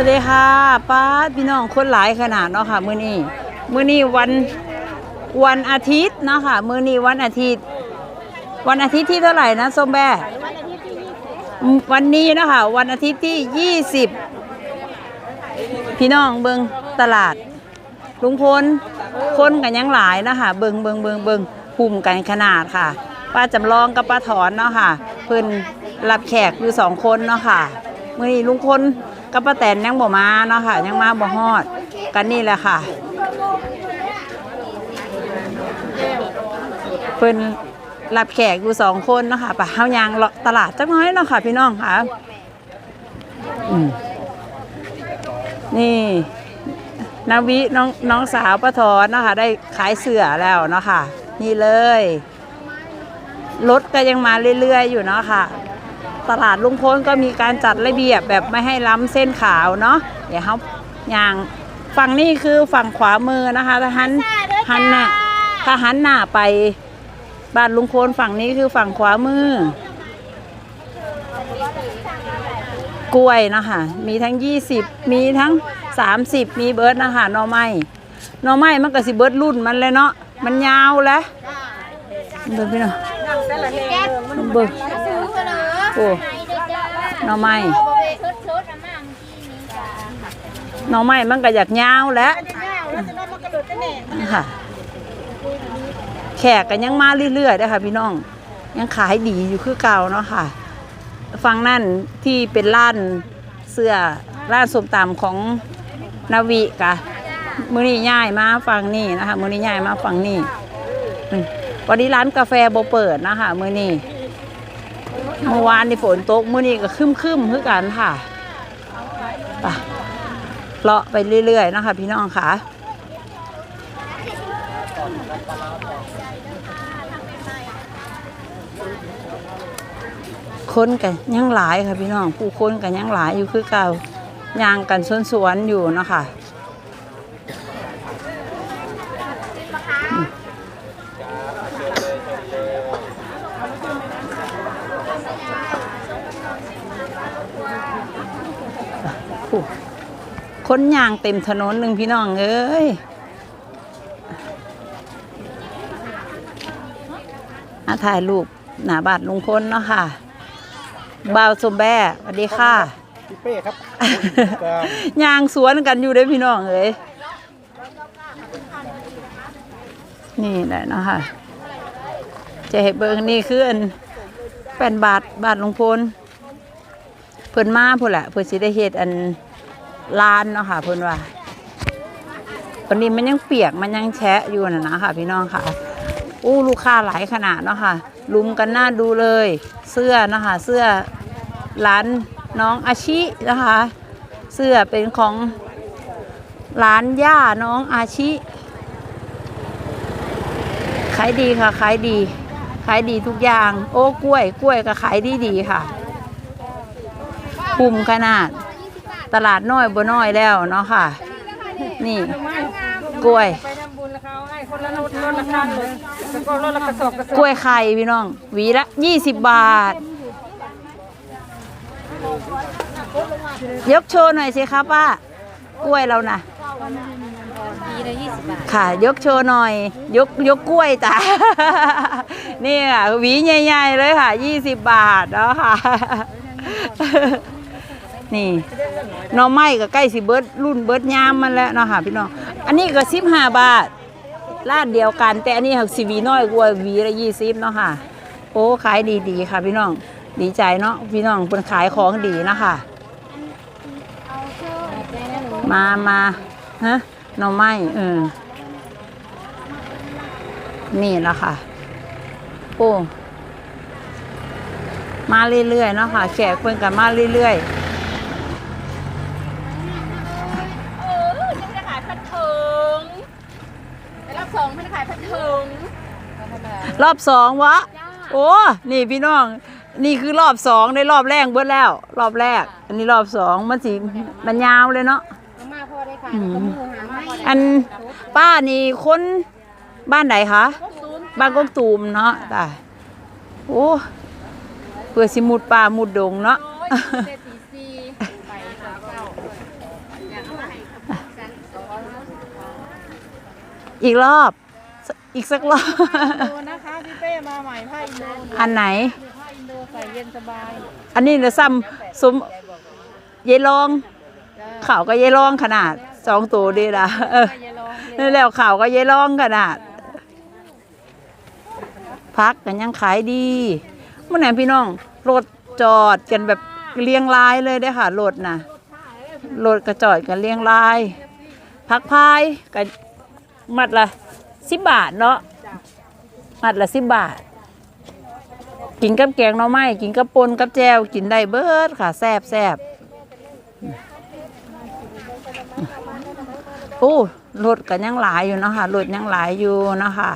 วัสดีค่ะป้าพี่น้องคนหลายขนาดเนาะค่ะ มื้อนี้มื้อนี้วันวันอาทิตย์เนาะค่ะ มื้อนี้วันอาทิตย์ วันอาทิตย์ที่เท่าไหร่นะส้มแบ่วันนี้เนาะคะวันอาทิตย์ที่ 20 พี่น้องเบิงตลาด ลุงพลคนกันยังหลายนะคะเบิงเบิงเบิงเบิงภูมิกันขนาดค่ะ ป้าจำลองกับป้าถอนเนาะค่ะ เพิ่นรับแขกอยู่สองคนเนาะค่ะ มื่อนี้ลุงพล กับป้าแตนยังบ่มาเนาะค่ะ ยังมาบ่ฮอด กันนี่แหละค่ะ เพิ่นรับแขกอยู่สองคนเนาะค่ะป่ะเฮายางเลาะตลาดจักน้อยเนาะค่ะ พี่น้องค่ะอืมนี่นาวิน้องน้องสาวป้าถอนเนาะค่ะ ได้ขายเสื้อแล้วเนาะค่ะ นี่เลยรถก็ยังมาเรื่อยๆอยู่เนาะค่ะ ตลาดลุงพลก็มีการจัดระเบียบแบบไม่ให้ล้ำเส้นขาวเนาะเดี๋ยวเขาย่างฝั่งนี้คือฝั่งขวามือนะคะถ้าหันหันน่ะถ้าหันหน้าไปบ้านลุงพลฝั่งนี้คือฝั่งขวามือ กล้วยเนาะคะมีทั้ง 20 มีทั้ง 30 มีเบิร์ดนะคะหน่อไม้หน่อไม้มันก็สิเบิร์ดรุ่นมันเลยเนาะมันยาวแล้วเบิ่งพี่น้องเบิ่งโอ้หน่อไม้หน่อไม้มันก็อยากยาวแล้วค่ะ แขกกันยังมาเรื่อยๆนะคะพี่น้อง ยังขายดีอยู่คือเก่าเนาะค่ะ ฟังนั่นที่เป็นร้านเสื้อร้านสมตำของนาวิกะมือนี้ย่ายมาฟังนี่นะคะ มือนี้ย่ายมาฟังนี่วันนี้ร้านกาแฟโบเปิดนะคะ มือนี้ เมื่อวานนี่ฝนตกเมื่อนี้ก็คึมคึมคือกันค่ะไปเลาะไปเรื่อยๆนะคะพี่น้องค่ะคนกันยังหลายค่ะพี่น้องผู้คนกันยังหลายอยู่คือเก่ายางกันสวนสวนๆอยู่นะคะ คนย่างเต็มถนนหนึ่งพี่น้องเอ้ยมาถ่ายรูปหน้าบาทลุงพลเนาะค่ะบ่าวสมแบ่สวัสดีค่ะพี่เป้ครับยางสวนกันอยู่เด้อพี่น้องเอ้ยนี่แหละเนาะคะจะเห็นเบิงนี่คืออันแป้นบาทบาทหลวงพลเพิ่นมาพุ่นแหละเพิ่นสิได้เฮ็ดอัน ล้านเนาะค่ะเพิ่อนว่าตอนนี้มันยังเปียกมันยังแฉะอยู่น่ะนะค่ะ พี่น้องค่ะอู้ลูกค้าหลายขนาดเนาะค่ะลุมกันหน้าดูเลย เสื้อนะคะเสื้อร้านน้องอาชินะคะ เสื้อเป็นของร้านย่าน้องอาชิขายดีค่ะขายดีขายดีทุกอย่าง โอ้กล้วย กล้วยก็ขายดีดีค่ะปุ่มขนาด ตลาดน้อยบ่น้อยแล้วเนาะค่ะ นี่ กล้วย ไปทำบุญแล้วเขาให้คนละลดลดละคันเลยแล้วก็ลดละกระสอบกระสอบกล้วยไข่พี่น้อง หวีละยี่สิบบาท ยกโชว์หน่อยสิครับป้ากล้วยเรานะปีละยี่สิบบาท ค่ะ ยกโชว์หน่อย ยกยกกล้วยจ้ะ นี่ค่ะหวีใหญ่ๆเลยค่ะยี่สิบบาทแล้วค่ะ นี่หน่อไม้ก็ใกล้สิเบิร์ดรุ่นเบิร์ดยามมันแล้วเนาะค่ะพี่น้องอันนี้ก็สิบห้าบาทร้านเดียวกัน แต่อันนี้หักสิวีน้อยกว่าวีละยี่สิบเนาะค่ะ โอ้ขายดีๆค่ะ พี่น้องดีใจเนาะพี่น้องเป็นขายของดีนะคะมามาฮะหน่อไม้เออนี่แหละค่ะโอ้มาเรื่อยๆเนาะค่ะแขกเพิ่นกันมาเรื่อยเออจะไปขายพัดเถิงไปรอบสองไปขายพัดเถิงๆรอบสองวะ โอ้ นี่พี่น้อง นี่คือรอบสองได้รอบแรกเบิดแล้ว รอบแรก อันนี้รอบสองมันสีมันยาวเลยเนาะมาพอได้ขายแล้วก็มือหามาอันป้านี่คนบ้านไหนคะ บ้านกกตูมเนาะตายโอ้เพื่อสิมุดป่ามุดดงเนาะเศรษฐีซีไปสาวเก้าอีกรอบ อีกสักรอบ โดนะคะพี่เป้มาใหม่ผ้าอินโดหนูอันไหน ผ้าอินโดใส่เย็นสบายอันนี้เดี๋ยวซ้ำสมเยายลองจ้าข่าวก็เยายลองขนาดสองตัวดีละเออผ้าเยลองเลยนี่แล้วข่าวก็เยายลองขนาดพักกันยังขายดีเมื่อไหร่พี่น้องรถจอดกันแบบเรียงรายเลยได้อค่ะรถนะรถกระจอดกันเรียงราย พักพายกันมัดละ สิบบาทเนาะมัดละสิบบาท กินกับแกงหน่อไม้กินกับปนกับแจวกินได้เบิดค่ะแซบแซบโอ้รถกันยังหลายอยู่เนาะค่ะรถยังหลายอยู่เนาะค่ะ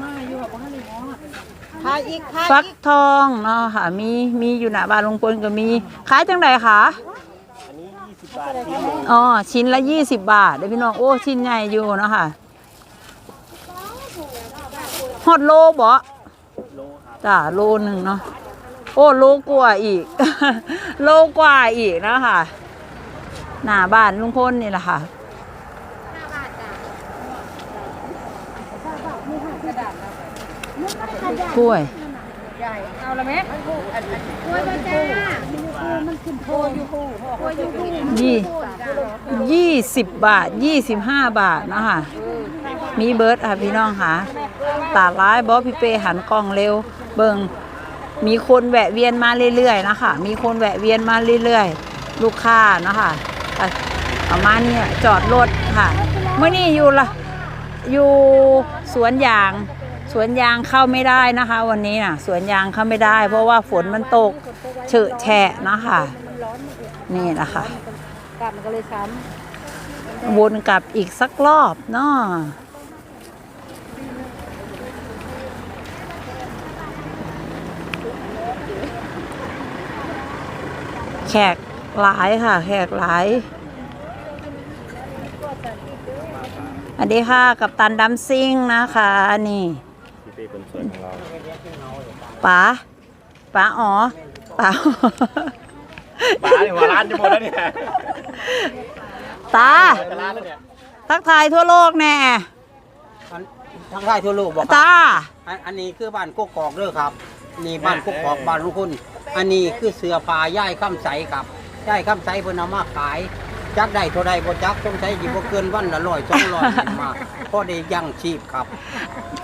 มาอยู่กับผ้าหนึ่งผ้าอีกผ้าฟักอีกทองเนาะค่ะมีมีอยู่หน้าบ้านลุงพลก็มีขายจังไดคะ อ๋อชิ้นละยี่สิบบาทเด้อพี่น้องโอ้ชิ้นใหญ่อยู่เนาะค่ะฮอดโลบ่จ้าโลหนึ่งเนาะโอ้โลกว่าอีก โลกว่าอีกเนาะค่ะ หน้าบ้านลุงพลนี่แหละค่ะกล้วย ใหญ่เอาละไหมกล้วยมาจ้ามันขึ้นโพอยู่โพกล้วยอยู่โพยี่ยี่สิบบาทยี่สิบห้าบาทนะค่ะมีเบิร์ดค่ะพี่น้องค่ะตาร้ายบอพี่เปหันกล้องเร็ว เบิงมีคนแวะเวียนมาเรื่อยๆนะคะมีคนแวะเวียนมาเรื่อยๆ ลูกค้านะค่ะอะประมาณนี้จอดรถค่ะเมื่อนี้อยู่ละอยู่สวนยาง สวนยางเข้าไม่ได้นะคะ วันนี้น่ะสวนยางเข้าไม่ได้ เพราะว่าฝนมันตกเฉอะแฉะนะค่ะนี่นะคะกลับมันก็เลยช้วนกลับอีกสักรอบเนาะแขกหลายค่ะ แขกหลายอันนี้ค่ะกับตันดัมซิงนะคะนี่ พี่เป้คนสวยของเราป๋าป๋าอ๋อป๋าบ้าเนี่ยหัวร้านจะหมดแล้วเนี่ยตาจะร้านแล้วเนี่ยทักทายทั่วโลกแน่ทั้งไทยทั่วโลกบอกครับตาอันอันนี้คือบ้านกกอกเด้อครับนี่บ้านกกอกบ้านลุงคุณอันนี้คือเสือป่าย่ายข้ามใสครับย่ายข้ามใสเพิ่นเอามาขาย จักได้เท่าใดบ่จักต้องใช้สิบ่เกินวันละร้อยสองร้อยมาพอได้ยั่งชีพครับ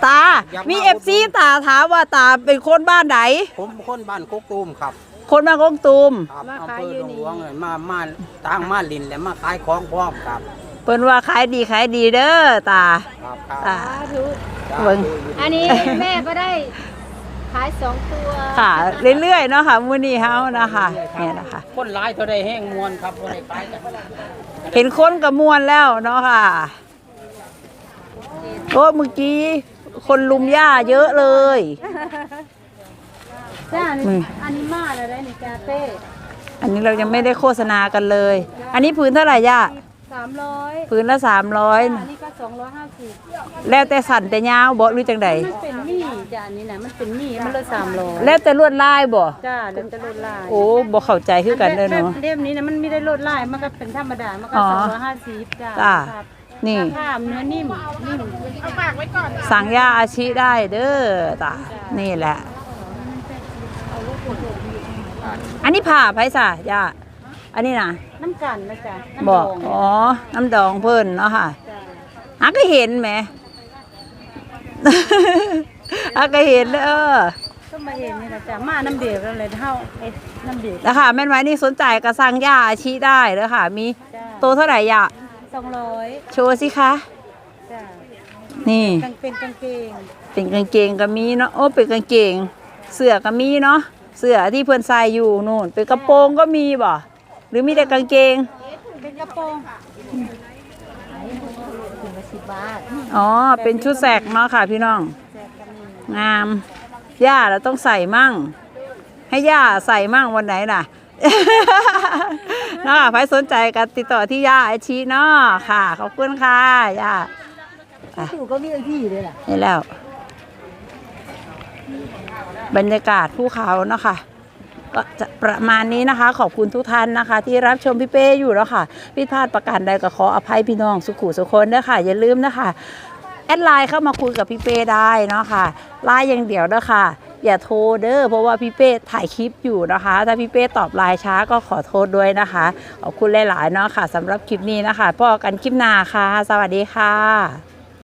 ตาอยากมามีอุเอดหนุฟนซีตาถามว่าตาเป็นคนบ้านไหน ผมคนบ้านกกตูมครับ คนบ้านกงตูมครับอำเภอหลวงหลวงเลยมามาทางมาลินแล้วมาขายของพร้อมครับเปิ้นว่าขายดีขายดีเด้อตา ครับครับตาำทุกเบิ่งอันนี้แม่ก็ได้ ขายสองตัวค่ะ เรื่อยๆเนาะค่ะมื้อนี้เฮานะคะเนี่ยนะคะ คนร้ายเท่าใดแห้งมวนครับบ่ได้ขายกันเห็นคนกับมวลแล้วเนาะค่ะโอ้เมื่อกี้คนลุมหญ้าเยอะเลย จ้าอืมอันนี้มาอะไรนี่จ้าเป้อันนี้เรายังไม่ได้โฆษณากันเลย อันนี้พื้นเท่าไหร่ย่า สามร้อยพื้นละสามร้อยอันนี้ก็สองร้อยห้าสิบแล้วแต่สั่นแต่ยาวบ่หรือจังใดมันเป็นหนี้จ้าอันนี้นะมันเป็นหนี้มันเลยสามร้อยแล้วแต่ลวดลายบ่จ้าเดี๋ยวจะลดลายโอ้บ่เข้าใจคือกันเด้อเนาะ เล่มนี้นะมันไม่ได้ลดลายมันก็เป็นธรรมดา มันก็อ๋อ สองร้อยห้าสิบจ้าจ้าครับนี่ ผ้าเนื้อนิ่มนิ่มสั่งยาอาชีได้เด้อตานี่แหละ อันนี้ผ่าไผสะยา อันนี้นะน้ำกันนะจ๊ะน้ำบดออกงอ๋อ น้ำดองเพิ่นเนาะค่ะจ้าอาก็เห็นแหม อาก็เห็นเด้อก็มาเห็นนี่นะจ๊ะมาน้ำเดียวกันเลยเท่าเอ็ดน้ำเดียวแล้วค่ะแม่นไว้นี่สนใจก็สั่งยาอาชีได้เด้อค่ะ มีจ้าโตเท่าไหร่ยะสองร้อยโชว์สิคะ จ้านี่ กางเป็นกางเกงเป็นกางเกงก็มีเนาะโอ้เป็นกางเกง เสื้อก็มีเนาะเสื้อที่เพื่อนใส่อยู่นู่น เป็นกระโปรงก็มีบ่ หรือมีแต่กางเกง เป็นกระโปรงถุงละสิบบาทอ๋อ เป็นชุดแสกเนาะค่ะพี่น้อง แจกกันนี่งาม ย่าเราต้องใส่มั่ง ให้ย่าใส่มั่งวันไหนน่ะเนาะใครสนใจกันติดต่อที่ย่าไอชีเนาะค่ะ ขอบคุณค่ะ ย่าถูกก็มีที่เลยล่ะ นี่แล้ว บรรยากาศภูเขาเนาะค่ะ ก็จะประมาณนี้นะคะ ขอบคุณทุกท่านนะคะ ที่รับชมพี่เป้อยู่แล้วค่ะผิดพลาดประการใดก็ขออภัยพี่น้องสุขุสุคนเด้อค่ะ อย่าลืมนะคะแอดไลน์เข้ามาคุยกับพี่เป้ได้เนาะค่ะไลน์อย่างเดียวเด้อค่ะอย่าโทรเด้อเพราะว่าพี่เป้ถ่ายคลิปอยู่นะคะ ถ้าพี่เป้ตอบไลน์ช้าก็ขอโทษด้วยนะคะขอบคุณหลายๆเนาะค่ะสำหรับคลิปนี้นะคะพบกันคลิปหน้าค่ะ สวัสดีค่ะ